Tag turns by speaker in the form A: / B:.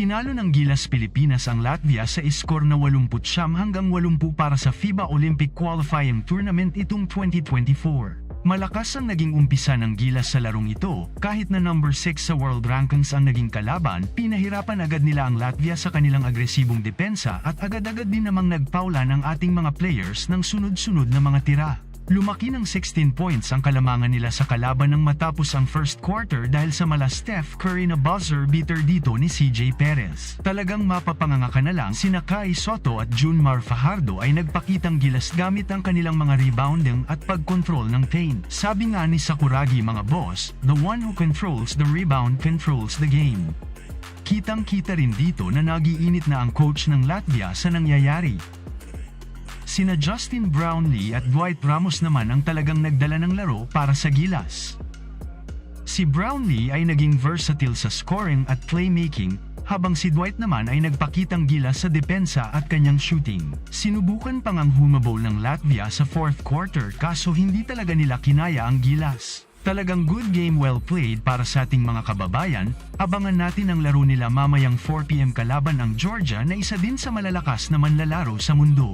A: Tinalo ng Gilas Pilipinas ang Latvia sa iskor na 89 hanggang 80 para sa FIBA Olympic Qualifying Tournament itong 2024. Malakas ang naging umpisa ng Gilas sa larong ito, kahit na number 6 sa world rankings ang naging kalaban, pinahirapan agad nila ang Latvia sa kanilang agresibong depensa at agad-agad din namang nagpaulan ang ating mga players ng sunod-sunod na mga tira. Lumaki ng 16 points ang kalamangan nila sa kalaban nang matapos ang first quarter dahil sa mala Steph Curry na buzzer beater dito ni CJ Perez. Talagang mapapanganga na lang sina Kai Soto at Junmar Fajardo ay nagpakitang gilas gamit ang kanilang mga rebounding at pag-control ng paint. Sabi nga ni Sakuragi mga boss, the one who controls the rebound controls the game. Kitang-kita rin dito na nagiinit na ang coach ng Latvia sa nangyayari. Sina Justin Brownlee at Dwight Ramos naman ang talagang nagdala ng laro para sa Gilas. Si Brownlee ay naging versatile sa scoring at playmaking, habang si Dwight naman ay nagpakitang gilas sa depensa at kanyang shooting. Sinubukan pang ang humabol ng Latvia sa fourth quarter kaso hindi talaga nila kinaya ang gilas. Talagang good game well played para sa ating mga kababayan, abangan natin ang laro nila mamayang 4pm kalaban ang Georgia na isa din sa malalakas na manlalaro sa mundo.